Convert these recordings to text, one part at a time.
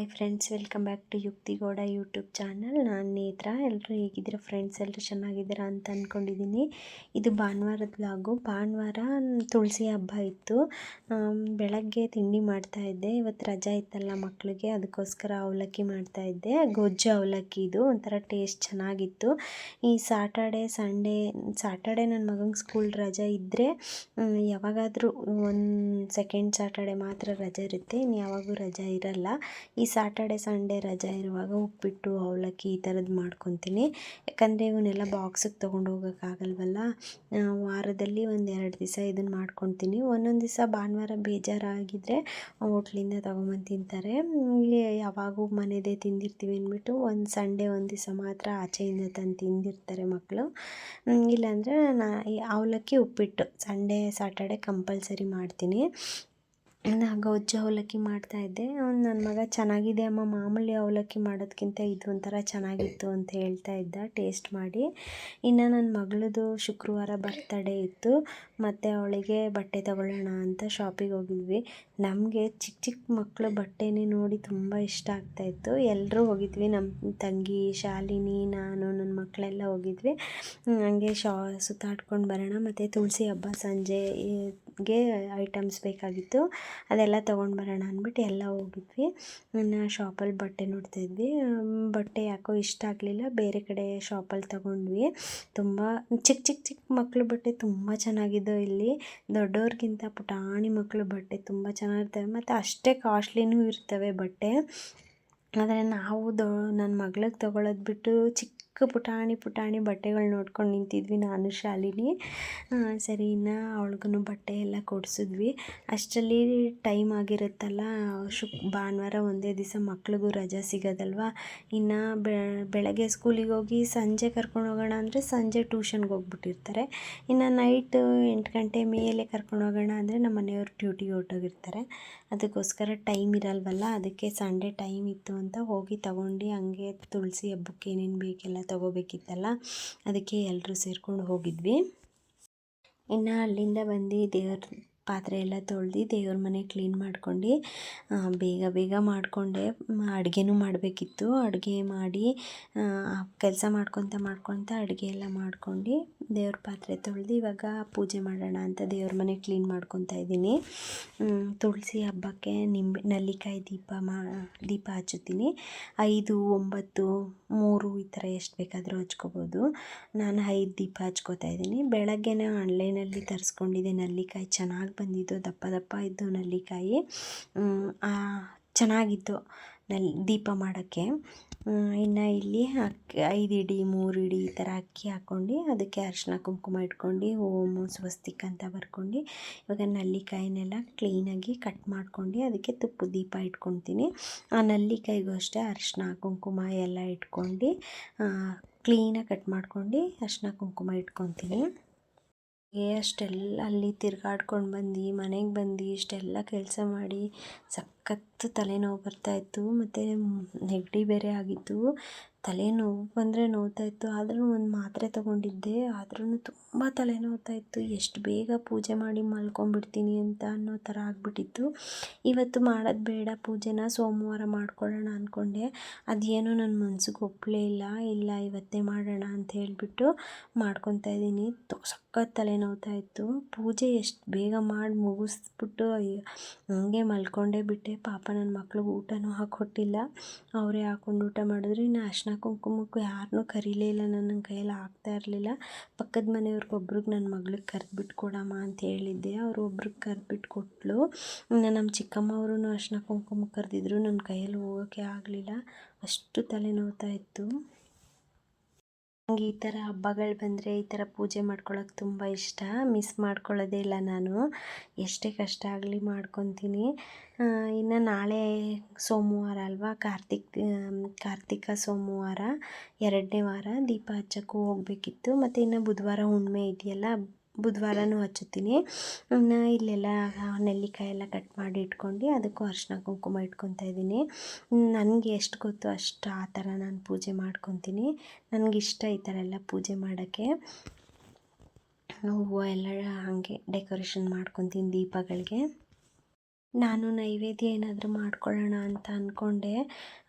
Hi friends welcome back to Yukthi Gowda YouTube channel ನಾನು ನೇತ್ರ ಎಲ್ಲರೂ ಹೇಗಿದ್ದೀರಾ ಫ್ರೆಂಡ್ಸ್ ಎಲ್ಲರೂ ಚೆನ್ನಾಗಿದ್ದೀರಾ ಅಂತ ಅಂದ್ಕೊಂಡಿದ್ದೀನಿ ಇದು ಭಾನುವಾರದ ಲಾಗು ಭಾನುವಾರ ತುಳಸಿ ಹಬ್ಬ ಇತ್ತು. ಬೆಳಗ್ಗೆ ತಿಂಡಿ ಮಾಡ್ತಾಯಿದ್ದೆ ಇವತ್ತು ರಜಾ ಇತ್ತಲ್ಲ ಮಕ್ಕಳಿಗೆ ಅದಕ್ಕೋಸ್ಕರ ಅವಲಕ್ಕಿ ಮಾಡ್ತಾಯಿದ್ದೆ ಗೊಜ್ಜು ಅವಲಕ್ಕಿ ಇದು, ಒಂಥರ ಟೇಸ್ಟ್ ಚೆನ್ನಾಗಿತ್ತು. ಈ ಸಾಟರ್ಡೆ ಸಂಡೇ ಸಾಟರ್ಡೆ ನನ್ನ ಮಗಂಗೆ ಸ್ಕೂಲ್ ರಜಾ ಇದ್ದರೆ ಯಾವಾಗಾದರೂ ಒಂದು ಸೆಕೆಂಡ್ ಸಾಟರ್ಡೆ ಮಾತ್ರ ರಜೆ ಇರುತ್ತೆ. ಇನ್ನು ಯಾವಾಗೂ ರಜಾ ಇರಲ್ಲ. ಈ ಸಾಟರ್ಡೆ ಸಂಡೇ ರಜಾ ಇರುವಾಗ ಉಪ್ಪಿಟ್ಟು, ಅವಲಕ್ಕಿ ಈ ಥರದ್ದು ಮಾಡ್ಕೊತೀನಿ. ಯಾಕಂದರೆ ಇವನ್ನೆಲ್ಲ ಬಾಕ್ಸಿಗೆ ತೊಗೊಂಡು ಹೋಗೋಕ್ಕಾಗಲ್ವಲ್ಲ ವಾರದಲ್ಲಿ ಒಂದು ಎರಡು ದಿವಸ ಇದನ್ನು ಮಾಡ್ಕೊತೀನಿ. ಒಂದೊಂದು ದಿವಸ ಭಾನುವಾರ ಬೇಜಾರಾಗಿದ್ದರೆ ಹೋಟ್ಲಿಂದ ತೊಗೊಂಬಂದು ತಿಂತಾರೆ. ಯಾವಾಗೂ ಮನೆಯದೇ ತಿಂದಿರ್ತೀವಿ ಅಂದ್ಬಿಟ್ಟು ಒಂದು ಸಂಡೇ ಒಂದು ದಿವಸ ಮಾತ್ರ ಆಚೆಯಿಂದ ತಂದು ತಿಂದಿರ್ತಾರೆ ಮಕ್ಕಳು ಇಲ್ಲಾಂದರೆ ನಾ ಅವಲಕ್ಕಿ, ಉಪ್ಪಿಟ್ಟು ಸಂಡೇ ಸಾಟರ್ಡೆ ಕಂಪಲ್ಸರಿ ಮಾಡ್ತೀನಿ. ನಾ ಗೊಜ್ಜು ಅವಲಕ್ಕಿ ಮಾಡ್ತಾಯಿದ್ದೆ ಅವ್ನು ನನ್ನ ಮಗ ಚೆನ್ನಾಗಿದೆ ಅಮ್ಮ, ಮಾಮೂಲಿ ಅವಲಕ್ಕಿ ಮಾಡೋದಕ್ಕಿಂತ ಇದು ಒಂಥರ ಚೆನ್ನಾಗಿತ್ತು ಅಂತ ಹೇಳ್ತಾ ಇದ್ದ. ಟೇಸ್ಟ್ ಮಾಡಿ. ಇನ್ನು ನನ್ನ ಮಗಳದು ಶುಕ್ರವಾರ ಬರ್ತಡೇ ಇತ್ತು. ಮತ್ತು ಅವಳಿಗೆ ಬಟ್ಟೆ ತಗೊಳ್ಳೋಣ ಅಂತ ಶಾಪಿಗೆ ಹೋಗಿದ್ವಿ. ನಮಗೆ ಚಿಕ್ಕ ಚಿಕ್ಕ ಮಕ್ಕಳು ಬಟ್ಟೆನೇ ನೋಡಿ ತುಂಬ ಇಷ್ಟ ಆಗ್ತಾಯಿತ್ತು ಎಲ್ಲರೂ ಹೋಗಿದ್ವಿ. ನಮ್ಮ ತಂಗಿ, ಶಾಲಿನಿ, ನಾನು ನನ್ನ ಮಕ್ಕಳೆಲ್ಲ ಹೋಗಿದ್ವಿ. ಹಂಗೆ ಶಾ, ಸುತ್ತಾಡ್ಕೊಂಡು ಬರೋಣ. ಮತ್ತು ತುಳಸಿ ಹಬ್ಬ ಸಂಜೆಗೆ ಐಟಮ್ಸ್ ಬೇಕಾಗಿತ್ತು. ಅದೆಲ್ಲ ತೊಗೊಂಡು ಬರೋಣ ಅಂದ್ಬಿಟ್ಟು ಎಲ್ಲ ಹೋಗಿದ್ವಿ. ಇನ್ನು ಶಾಪಲ್ಲಿ ಬಟ್ಟೆ ನೋಡ್ತಾಯಿದ್ವಿ ಬಟ್ಟೆ ಯಾಕೋ ಇಷ್ಟ ಆಗಲಿಲ್ಲ. ಬೇರೆ ಕಡೆ ಶಾಪಲ್ಲಿ ತಗೊಂಡ್ವಿ. ತುಂಬ ಚಿಕ್ಕ ಚಿಕ್ಕ ಚಿಕ್ಕ ಮಕ್ಕಳು ಬಟ್ಟೆ ತುಂಬ ಚೆನ್ನಾಗಿದ್ದವು ಇಲ್ಲಿ. ದೊಡ್ಡವ್ರಿಗಿಂತ ಪುಟಾಣಿ ಮಕ್ಕಳು ಬಟ್ಟೆ ತುಂಬ ಚೆನ್ನಾಗಿರ್ತವೆ. ಮತ್ತು ಅಷ್ಟೇ ಕಾಸ್ಟ್ಲಿನೂ ಇರ್ತವೆ ಬಟ್ಟೆ. ಆದರೆ ನಾವು ದೊ ನನ್ನ ಮಗ್ಳಿಗೆ ತೊಗೊಳೋದು ಬಿಟ್ಟು ಚಿಕ್ಕ ಪುಟಾಣಿ ಪುಟಾಣಿ ಬಟ್ಟೆಗಳು ನೋಡ್ಕೊಂಡು ನಿಂತಿದ್ವಿ ನಾನು ಶಾಲಿನಿ ಸರಿ, ಇನ್ನು ಅವಳಿಗೂ ಬಟ್ಟೆ ಎಲ್ಲ ಕೊಡಿಸಿದ್ವಿ. ಅಷ್ಟರಲ್ಲಿ ಟೈಮ್ ಆಗಿರುತ್ತಲ್ಲ, ಶುಕ್, ಭಾನುವಾರ ಒಂದೇ ದಿವಸ ಮಕ್ಳಿಗೂ ರಜಾ ಸಿಗೋದಲ್ವ? ಇನ್ನು ಬೆಳಗ್ಗೆ ಸ್ಕೂಲಿಗೆ ಹೋಗಿ ಸಂಜೆ ಕರ್ಕೊಂಡು ಹೋಗೋಣ ಅಂದರೆ ಸಂಜೆ ಟ್ಯೂಷನ್ಗೆ ಹೋಗ್ಬಿಟ್ಟಿರ್ತಾರೆ. ಇನ್ನು ನೈಟ್ ಎಂಟು ಗಂಟೆ ಮೇಲೆ ಕರ್ಕೊಂಡು ಹೋಗೋಣ ಅಂದರೆ ನಮ್ಮ ಮನೆಯವರು ಡ್ಯೂಟಿಗೆ ಹೊರ್ಟೋಗಿರ್ತಾರೆ. ಅದಕ್ಕೋಸ್ಕರ ಟೈಮ್ ಇರಲ್ವಲ್ಲ, ಅದಕ್ಕೆ ಸಂಡೇ ಟೈಮ್ ಇತ್ತು ಅಂತ ಹೋಗಿ ತಗೊಂಡು ಹಂಗೆ ತುಳಸಿ ಹಬ್ಬಕ್ಕೆ ಏನೇನು ಬೇಕೆಲ್ಲ ತೊಗೋಬೇಕಿತ್ತಲ್ಲ, ಅದಕ್ಕೆ ಎಲ್ಲರೂ ಸೇರ್ಕೊಂಡು ಹೋಗಿದ್ವಿ. ಇನ್ನು ಅಲ್ಲಿಂದ ಬಂದು ದೇವ್ರ ಪಾತ್ರೆ ಎಲ್ಲ ತೊಳೆದು ದೇವ್ರ ಮನೆ ಕ್ಲೀನ್ ಮಾಡ್ಕೊಂಡು ಬೇಗ ಬೇಗ ಮಾಡಿಕೊಂಡೆ. ಅಡುಗೆನೂ ಮಾಡಬೇಕಿತ್ತು. ಅಡುಗೆ ಮಾಡಿ ಕೆಲಸ ಮಾಡ್ಕೊತ ಮಾಡ್ಕೊತ ಅಡುಗೆ ಎಲ್ಲ ಮಾಡ್ಕೊಂಡು ದೇವ್ರ ಪಾತ್ರೆ ತೊಳೆದು ಇವಾಗ ಪೂಜೆ ಮಾಡೋಣ ಅಂತ ದೇವ್ರ ಮನೆ ಕ್ಲೀನ್ ಮಾಡ್ಕೊತಾ ಇದ್ದೀನಿ. ತುಳಸಿ ಹಬ್ಬಕ್ಕೆ ನಿಂಬೆ, ನಲ್ಲಿಕಾಯಿ ದೀಪ ಮಾ, ದೀಪ ಹಚ್ಚುತ್ತೀನಿ. ಐದು, ಒಂಬತ್ತು, ಮೂರು ಈ ಥರ ಎಷ್ಟು ಬೇಕಾದರೂ ಹಚ್ಕೋಬೋದು. ನಾನು ಐದು ದೀಪ ಹಚ್ಕೋತಾ ಇದ್ದೀನಿ. ಬೆಳಗ್ಗೆನೇ ಆನ್ಲೈನಲ್ಲಿ ತರಿಸ್ಕೊಂಡಿದ್ದೆ ನಲ್ಲಿಕಾಯಿ. ಚೆನ್ನಾಗಿ ಬಂದಿದ್ದು, ದಪ್ಪ ದಪ್ಪ ಇದ್ದು ನಲ್ಲಿಕಾಯಿ. ಚೆನ್ನಾಗಿತ್ತು. ನಲ್ಲಿ ದೀಪ ಮಾಡೋಕ್ಕೆ. ಇನ್ನು ಇಲ್ಲಿ ಅಕ್ಕಿ ಐದು ಇಡಿ, ಮೂರು ಇಡಿ ಈ ಥರ ಅಕ್ಕಿ ಹಾಕ್ಕೊಂಡು ಅದಕ್ಕೆ ಅರಿಶಿನ ಕುಂಕುಮ ಇಟ್ಕೊಂಡು ಓಮ್ ಸ್ವಸ್ತಿಕ್ ಅಂತ ಬರ್ಕೊಂಡು, ಇವಾಗ ನಲ್ಲಿಕಾಯಿನೆಲ್ಲ ಕ್ಲೀನಾಗಿ ಕಟ್ ಮಾಡ್ಕೊಂಡು, ಅದಕ್ಕೆ ತುಪ್ಪ ದೀಪ ಇಟ್ಕೊತೀನಿ. ಆ ನಲ್ಲಿಕಾಯಿಗೂ ಅಷ್ಟೇ ಅರಿಶಿನ, ಕುಂಕುಮ ಎಲ್ಲ ಇಟ್ಕೊಂಡು ಕ್ಲೀನಾಗಿ ಕಟ್ ಮಾಡ್ಕೊಂಡು ಅರಿಶಿನ ಕುಂಕುಮ ಇಟ್ಕೊತೀನಿ. ಅಷ್ಟೆಲ್ಲ ಅಲ್ಲಿ ತಿರ್ಗಾಡ್ಕೊಂಡು ಬಂದು, ಮನೆಗೆ ಬಂದು, ಇಷ್ಟೆಲ್ಲ ಕೆಲಸ ಮಾಡಿ ಸಖತ್ತು ತಲೆನೋವು ಬರ್ತಾಯಿತ್ತು ಮತ್ತು ನೆಗಡಿ ಬೇರೆ ಆಗಿತ್ತು. ತಲೆನೋವು ಬಂದರೆ ನೋವ್ತಾಯಿತ್ತು ಆದ್ರೂ ಒಂದು ಮಾತ್ರೆ ತೊಗೊಂಡಿದ್ದೆ. ಆದ್ರೂ ತುಂಬ ತಲೆ ನೋವ್ತಾಯಿತ್ತು ಎಷ್ಟು ಬೇಗ ಪೂಜೆ ಮಾಡಿ ಮಲ್ಕೊಂಬಿಡ್ತೀನಿ ಅಂತ ಅನ್ನೋ ಥರ ಆಗಿಬಿಟ್ಟಿತ್ತು. ಇವತ್ತು ಮಾಡೋದು ಬೇಡ, ಪೂಜೆನ ಸೋಮವಾರ ಮಾಡ್ಕೊಳ್ಳೋಣ ಅಂದ್ಕೊಂಡೆ ಅದೇನೋ ನನ್ನ ಮನ್ಸಿಗೆ ಒಪ್ಪಲೇ ಇಲ್ಲ. ಇಲ್ಲ, ಇವತ್ತೇ ಮಾಡೋಣ ಅಂತ ಹೇಳಿಬಿಟ್ಟು ಮಾಡ್ಕೊತಾ ಇದ್ದೀನಿ. ಸಖತ್ ತಲೆ ನೋವ್ತಾಯಿತ್ತು ಪೂಜೆ ಎಷ್ಟು ಬೇಗ ಮಾಡಿ ಮುಗಿಸ್ಬಿಟ್ಟು ಹಂಗೆ ಮಲ್ಕೊಂಡೇ ಬಿಟ್ಟೆ. ಪಾಪ ನನ್ನ ಮಕ್ಳಿಗೆ ಊಟನೂ ಹಾಕ್ಕೊಟ್ಟಿಲ್ಲ ಅವರೇ ಹಾಕ್ಕೊಂಡು ಊಟ ಮಾಡಿದ್ರು. ಇನ್ನು ಅರ್ಶಿನ ಕುಂಕುಮಕ್ಕೂ ಯಾರನ್ನೂ ಕರೀಲೇ ಇಲ್ಲ. ನನ್ನ ಕೈಯಲ್ಲಿ ಆಗ್ತಾ ಇರಲಿಲ್ಲ. ಪಕ್ಕದ ಮನೆಯವ್ರಿಗೆ ಒಬ್ರಿಗೆ ನನ್ನ ಮಗಳಿಗೆ ಕರೆದ್ಬಿಟ್ಟು ಕೊಡಮ್ಮ ಅಂತ ಹೇಳಿದ್ದೆ. ಅವರು ಒಬ್ರಿಗೆ ಕರೆದ್ಬಿಟ್ಟು ಕೊಟ್ಟಳು ಇನ್ನು ನಮ್ಮ ಚಿಕ್ಕಮ್ಮ ಅರ್ಶಿನ ಕುಂಕುಮ ಕರೆದಿದ್ರು. ನನ್ನ ಕೈಯಲ್ಲಿ ಹೋಗೋಕ್ಕೆ ಆಗಲಿಲ್ಲ. ಅಷ್ಟು ತಲೆ ನೋವ್ತಾ ಇತ್ತು. ನನಗೆ ಈ ಥರ ಹಬ್ಬಗಳು ಬಂದರೆ ಈ ಥರ ಪೂಜೆ ಮಾಡ್ಕೊಳ್ಳೋಕೆ ತುಂಬ ಇಷ್ಟ. ಮಿಸ್ ಮಾಡ್ಕೊಳ್ಳೋದೇ ಇಲ್ಲ ನಾನು. ಎಷ್ಟೇ ಕಷ್ಟ ಆಗಲಿ ಮಾಡ್ಕೊತೀನಿ. ಇನ್ನು ನಾಳೆ ಸೋಮವಾರ ಅಲ್ವಾ? ಕಾರ್ತಿಕ್ ಕಾರ್ತಿಕ ಸೋಮವಾರ. ಎರಡನೇ ವಾರ ದೀಪ ಹಚ್ಚೋಕ್ಕೂ ಹೋಗಬೇಕಿತ್ತು. ಮತ್ತು ಇನ್ನು ಬುಧವಾರ ಹುಣ್ಣಿಮೆ ಇದೆಯಲ್ಲ? ಬುಧವಾರನೂ ಹಚ್ಚುತ್ತೀನಿ. ಇಲ್ಲೆಲ್ಲ ನೆಲ್ಲಿಕಾಯಿ ಎಲ್ಲ ಕಟ್ ಮಾಡಿ ಇಟ್ಕೊಂಡು ಅದಕ್ಕೂ ಅರಿಶಿನ ಕುಂಕುಮ ಇಟ್ಕೊತಾ ಇದ್ದೀನಿ. ನನಗೆ ಎಷ್ಟು ಗೊತ್ತು ಅಷ್ಟು ಆ ಥರ ನಾನು ಪೂಜೆ ಮಾಡ್ಕೊತೀನಿ. ನನಗಿಷ್ಟ ಈ ಥರ ಎಲ್ಲ ಪೂಜೆ ಮಾಡೋಕ್ಕೆ. ಹೂವು ಎಲ್ಲ ಹಾಗೆ ಡೆಕೋರೇಷನ್ ಮಾಡ್ಕೊತೀನಿ ದೀಪಗಳಿಗೆ. ನಾನು ನೈವೇದ್ಯ ಏನಾದರೂ ಮಾಡ್ಕೊಳ್ಳೋಣ ಅಂತ ಅಂದ್ಕೊಂಡೆ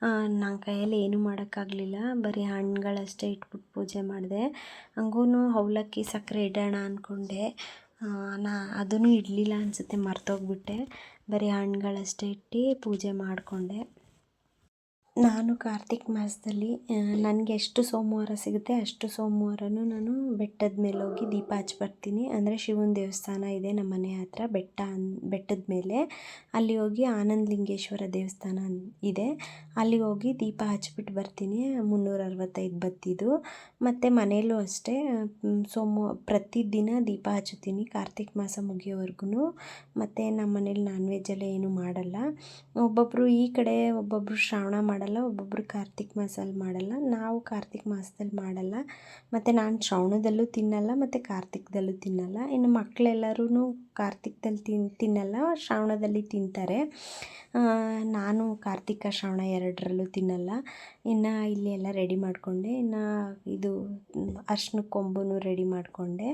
ನನ್ನ ಕೈಯಲ್ಲಿ ಏನೂ ಮಾಡೋಕ್ಕಾಗಲಿಲ್ಲ. ಬರೀ ಹಣ್ಣುಗಳಷ್ಟೇ ಇಟ್ಬಿಟ್ಟು ಪೂಜೆ ಮಾಡಿದೆ. ಹಂಗೂ ಅವಲಕ್ಕಿ ಸಕ್ಕರೆ ಇಡೋಣ ಅಂದ್ಕೊಂಡೆ ನಾ ಅದನ್ನು ಇಡಲಿಲ್ಲ ಅನಿಸುತ್ತೆ, ಮರ್ತೋಗ್ಬಿಟ್ಟೆ. ಬರೀ ಹಣ್ಣುಗಳಷ್ಟೇ ಇಟ್ಟು ಪೂಜೆ ಮಾಡಿಕೊಂಡೆ. ನಾನು ಕಾರ್ತಿಕ್ ಮಾಸದಲ್ಲಿ ನನಗೆ ಎಷ್ಟು ಸೋಮವಾರ ಸಿಗುತ್ತೆ ಅಷ್ಟು ಸೋಮವಾರನೂ ನಾನು ಬೆಟ್ಟದ ಮೇಲೆ ಹೋಗಿ ದೀಪ ಹಚ್ಚಿ ಬರ್ತೀನಿ. ಅಂದರೆ ಶಿವನ ದೇವಸ್ಥಾನ ಇದೆ ನಮ್ಮ ಮನೆ ಹತ್ರ, ಬೆಟ್ಟ ಅನ್, ಬೆಟ್ಟದ ಮೇಲೆ. ಅಲ್ಲಿ ಹೋಗಿ ಆನಂದಲಿಂಗೇಶ್ವರ ದೇವಸ್ಥಾನ ಇದೆ. ಅಲ್ಲಿ ಹೋಗಿ ದೀಪ ಹಚ್ಬಿಟ್ಟು ಬರ್ತೀನಿ. ಮುನ್ನೂರ ಅರವತ್ತೈದು ಬತ್ತಿದು. ಮತ್ತು ಮನೆಯಲ್ಲೂ ಅಷ್ಟೇ ಸೋಮ ಪ್ರತಿದಿನ ದೀಪ ಹಚ್ಚುತ್ತೀನಿ ಕಾರ್ತಿಕ್ ಮಾಸ ಮುಗಿಯೋವರೆಗೂ ಮತ್ತು ನಮ್ಮ ಮನೇಲಿ ನಾನ್ ವೆಜ್ಜೆಲ್ಲ ಏನೂ ಮಾಡಲ್ಲ. ಒಬ್ಬೊಬ್ಬರು ಈ ಕಡೆ ಒಬ್ಬೊಬ್ಬರು ಶ್ರಾವಣ ಮಾಡಲ್ಲ. ಒಬ್ಬೊಬ್ಬರು ಕಾರ್ತಿಕ್ ಮಾಸಲ್ಲಿ ಮಾಡಲ್ಲ, ನಾವು ಕಾರ್ತಿಕ್ ಮಾಸದಲ್ಲಿ ಮಾಡಲ್ಲ. ಮತ್ತು ನಾನು ಶ್ರವಣದಲ್ಲೂ ತಿನ್ನಲ್ಲ, ಮತ್ತು ಕಾರ್ತಿಕದಲ್ಲೂ ತಿನ್ನಲ್ಲ. ಇನ್ನು ಮಕ್ಕಳೆಲ್ಲರೂ ಕಾರ್ತಿಕದಲ್ಲಿ ತಿನ್, ತಿನ್ನಲ್ಲ, ಶ್ರವಣದಲ್ಲಿ ತಿಂತಾರೆ. ನಾನು ಕಾರ್ತಿಕ ಶ್ರವಣ ಎರಡರಲ್ಲೂ ತಿನ್ನಲ್ಲ. ಇನ್ನು ಇಲ್ಲಿ ಎಲ್ಲ ರೆಡಿ ಮಾಡಿಕೊಂಡೆ. ಇನ್ನು ಇದು ಅರ್ಶಿನ ಕೊಂಬನ್ನು ರೆಡಿ ಮಾಡಿಕೊಂಡೆ.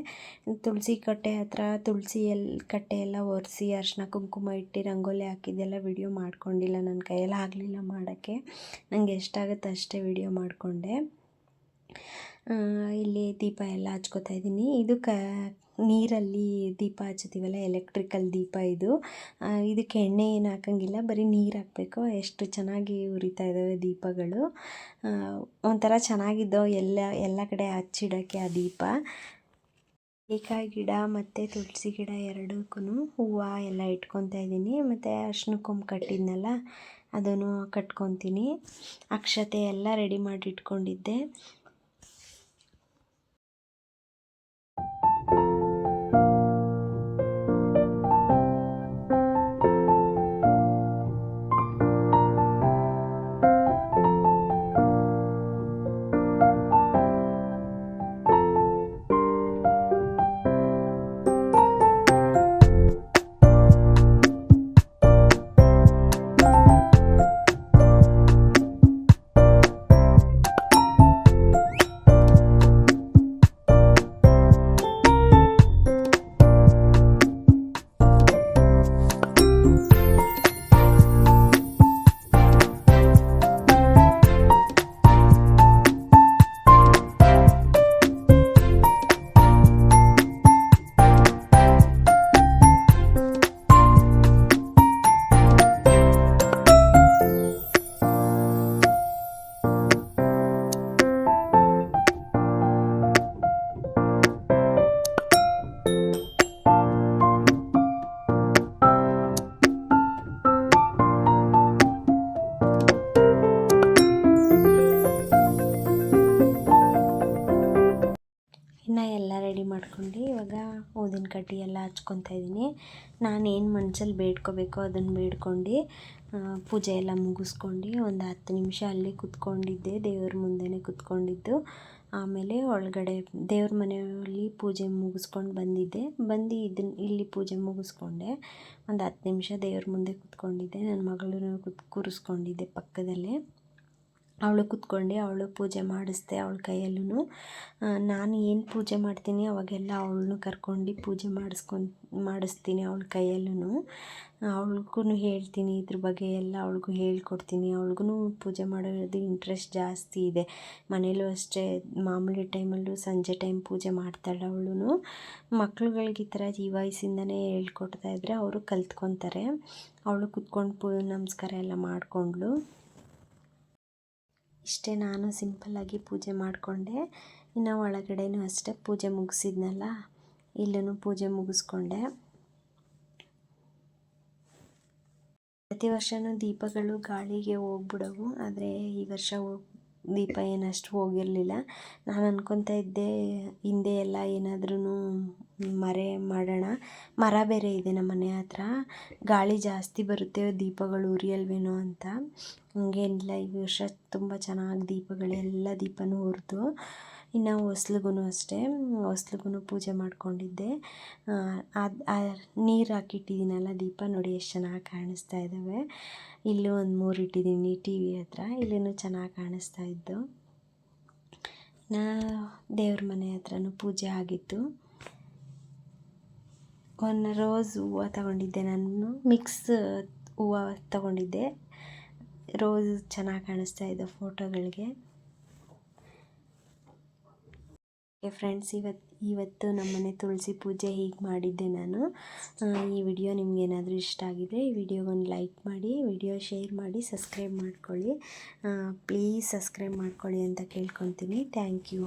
ತುಳಸಿ ಕಟ್ಟೆ ಹತ್ರ ತುಳಸಿ ಎಲ್ಲ ಕಟ್ಟೆ ಎಲ್ಲ ಒರೆಸಿ ಅರ್ಶಿನ ಕುಂಕುಮ ಇಟ್ಟು ರಂಗೋಲಿ ಹಾಕಿದ್ದೆಲ್ಲ ವಿಡಿಯೋ ಮಾಡ್ಕೊಂಡಿಲ್ಲ ನನ್ನ ಕೈಯಲ್ಲಿ, ಆಗಲಿಲ್ಲ ಮಾಡೋಕ್ಕೆ. ನನಗೆ ಎಷ್ಟಾಗುತ್ತೆ ಅಷ್ಟೇ ವಿಡಿಯೋ ಮಾಡಿಕೊಂಡೆ. ಇಲ್ಲಿ ದೀಪ ಎಲ್ಲ ಹಚ್ಕೋತಾ ಇದ್ದೀನಿ. ಇದು ಕ ನೀರಲ್ಲಿ ದೀಪ ಹಚ್ಚುತ್ತೀವಲ್ಲ ಎಲೆಕ್ಟ್ರಿಕಲ್ ದೀಪ ಇದು. ಇದಕ್ಕೆ ಎಣ್ಣೆ ಏನು ಹಾಕಂಗಿಲ್ಲ, ಬರೀ ನೀರು ಹಾಕಬೇಕು. ಎಷ್ಟು ಚೆನ್ನಾಗಿ ಉರಿತಾ ಇದ್ದಾವೆ ದೀಪಗಳು. ಒಂಥರ ಚೆನ್ನಾಗಿದ್ದವು ಎಲ್ಲ ಎಲ್ಲ ಕಡೆ ಹಚ್ಚಿಡೋಕ್ಕೆ ಆ ದೀಪ. ಏಕಾಯಿ ಗಿಡ ಮತ್ತು ತುಳಸಿ ಗಿಡ ಎರಡಕ್ಕೂ ಹೂವು ಎಲ್ಲ ಇಟ್ಕೊತಾ ಇದ್ದೀನಿ. ಮತ್ತು ಅರ್ಶಿನ ಕೊಂಬು ಕಟ್ಟಿದ್ನಲ್ಲ, ಅದನ್ನು ಕಟ್ಕೊತೀನಿ. ಅಕ್ಷತೆ ಎಲ್ಲ ರೆಡಿ ಮಾಡಿ ಇಟ್ಕೊಂಡಿದ್ದೆ ಊದಿನ ಕಡ್ಡಿ ಎಲ್ಲ ಹಚ್ಕೊತಾ ಇದ್ದೀನಿ. ನಾನು ಏನು ಮನ್ಸಲ್ಲಿ ಬೇಡ್ಕೋಬೇಕೋ ಅದನ್ನು ಬೇಡ್ಕೊಂಡು ಪೂಜೆ ಎಲ್ಲ ಮುಗಿಸ್ಕೊಂಡು ಒಂದು ಹತ್ತು ನಿಮಿಷ ಅಲ್ಲಿ ಕುತ್ಕೊಂಡಿದ್ದೆ, ದೇವ್ರ ಮುಂದೆನೇ ಕುತ್ಕೊಂಡಿದ್ದು. ಆಮೇಲೆ ಒಳಗಡೆ ದೇವ್ರ ಮನೆಯಲ್ಲಿ ಪೂಜೆ ಮುಗಿಸ್ಕೊಂಡು ಬಂದಿದ್ದೆ. ಬಂದು ಇದನ್ನ ಇಲ್ಲಿ ಪೂಜೆ ಮುಗಿಸ್ಕೊಂಡೆ. ಒಂದು ಹತ್ತು ನಿಮಿಷ ದೇವ್ರ ಮುಂದೆ ಕುತ್ಕೊಂಡಿದ್ದೆ. ನನ್ನ ಮಗಳನ್ನ ಕುತ್, ಕೂರಿಸ್ಕೊಂಡಿದ್ದೆ ಪಕ್ಕದಲ್ಲೇ. ಅವಳು ಕುತ್ಕೊಂಡು, ಅವಳು ಪೂಜೆ ಮಾಡಿಸ್ದೆ ಅವಳ ಕೈಯಲ್ಲೂ ನಾನು ಏನು ಪೂಜೆ ಮಾಡ್ತೀನಿ ಅವಾಗೆಲ್ಲ ಅವಳನ್ನು ಕರ್ಕೊಂಡು ಪೂಜೆ ಮಾಡಿಸ್ಕೊಂಡು, ಮಾಡಿಸ್ತೀನಿ ಅವಳ ಕೈಯಲ್ಲೂ ಅವಳಿಗೂ ಹೇಳ್ತೀನಿ ಇದ್ರ ಬಗ್ಗೆ ಎಲ್ಲ ಅವಳಿಗೂ ಹೇಳ್ಕೊಡ್ತೀನಿ. ಅವ್ಳಿಗೂ ಪೂಜೆ ಮಾಡೋದು ಇಂಟ್ರೆಸ್ಟ್ ಜಾಸ್ತಿ ಇದೆ. ಮನೇಲೂ ಅಷ್ಟೇ, ಮಾಮೂಲಿ ಟೈಮಲ್ಲೂ ಸಂಜೆ ಟೈಮ್ ಪೂಜೆ ಮಾಡ್ತಾಳೆ ಅವಳು ಮಕ್ಳುಗಳಿಗೆ ಈ ಥರ ಈ ವಯಸ್ಸಿಂದನೇ ಹೇಳ್ಕೊಡ್ತಾ ಇದ್ದರೆ ಅವರು ಕಲ್ತ್ಕೊತಾರೆ. ಅವಳು ಕೂತ್ಕೊಂಡು ಪೂ, ನಮಸ್ಕಾರ ಎಲ್ಲ ಮಾಡಿಕೊಂಡ್ಳು. ಇಷ್ಟೇ ನಾನು ಸಿಂಪಲ್ಲಾಗಿ ಪೂಜೆ ಮಾಡಿಕೊಂಡೆ. ಇನ್ನು ಒಳಗಡೆನೂ ಅಷ್ಟೇ ಪೂಜೆ ಮುಗಿಸಿದ್ನಲ್ಲ, ಇಲ್ಲೂ ಪೂಜೆ ಮುಗಿಸ್ಕೊಂಡೆ. ಪ್ರತಿ ವರ್ಷವೂ ದೀಪಗಳು ಗಾಳಿಗೆ ಹೋಗ್ಬಿಡವು, ಆದರೆ ಈ ವರ್ಷ ದೀಪ ಏನಷ್ಟು ಹೋಗಿರಲಿಲ್ಲ. ನಾನು ಅನ್ಕೊತಾ ಇದ್ದೆ, ಹಿಂದೆ ಎಲ್ಲ ಏನಾದ್ರೂ ಮರೆ ಮಾಡೋಣ. ಮರ ಬೇರೆ ಇದೆ ನಮ್ಮ ಮನೆ ಹತ್ರ. ಗಾಳಿ ಜಾಸ್ತಿ ಬರುತ್ತೆ ದೀಪಗಳು ಉರಿಯಲ್ವೇನೋ ಅಂತ. ಹಂಗೇನಿಲ್ಲ, ಈ ವರ್ಷ ತುಂಬ ಚೆನ್ನಾಗಿ ದೀಪಗಳೆಲ್ಲ ದೀಪವೂ ಉರಿದು. ಇನ್ನು ಹೊಸ್ಲಿಗೂ ಅಷ್ಟೇ ಹೊಸ್ಲಿಗೂ ಪೂಜೆ ಮಾಡ್ಕೊಂಡಿದ್ದೆ. ಅದು ನೀರು ಹಾಕಿಟ್ಟಿದ್ದೀನಲ್ಲ, ದೀಪ ನೋಡಿ ಎಷ್ಟು ಚೆನ್ನಾಗಿ ಕಾಣಿಸ್ತಾ ಇದ್ದಾವೆ ಇಲ್ಲೂ ಒಂದು ಮೂರು ಇಟ್ಟಿದ್ದೀನಿ, ಟಿ ವಿ ಹತ್ರ. ಇಲ್ಲೂ ಚೆನ್ನಾಗಿ ಕಾಣಿಸ್ತಾ ಇದ್ದು. ನಾ ದೇವ್ರ ಮನೆ ಹತ್ರನೂ ಪೂಜೆ ಆಗಿತ್ತು. ಒಂದು ರೋಸ್ ಹೂವು ತಗೊಂಡಿದ್ದೆ ನಾನು, ಮಿಕ್ಸ್ ಹೂವು ತಗೊಂಡಿದ್ದೆ. ರೋಸ್ ಚೆನ್ನಾಗಿ ಕಾಣಿಸ್ತಾ ಇದೆ ಫೋಟೋಗಳಿಗೆ. ಫ್ರೆಂಡ್ಸ್ ಇವತ್ತು ಇವತ್ತು ನಮ್ಮನೆ ತುಳಸಿ ಪೂಜೆ ಹೀಗೆ ಮಾಡಿದ್ದೆ ನಾನು. ಈ ವಿಡಿಯೋ ನಿಮಗೇನಾದರೂ ಇಷ್ಟ ಆಗಿದೆ ಈ ವಿಡಿಯೋಗೊಂದು ಲೈಕ್ ಮಾಡಿ, ವಿಡಿಯೋ ಶೇರ್ ಮಾಡಿ, ಸಬ್ಸ್ಕ್ರೈಬ್ ಮಾಡ್ಕೊಳ್ಳಿ. ಪ್ಲೀಸ್ ಸಬ್ಸ್ಕ್ರೈಬ್ ಮಾಡ್ಕೊಳ್ಳಿ ಅಂತ ಕೇಳ್ಕೊತೀನಿ ಥ್ಯಾಂಕ್ ಯು.